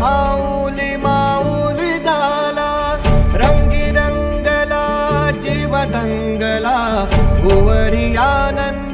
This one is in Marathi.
माऊली माऊली झाला रंगी रंगला जीवदंगला भुवरी आनंद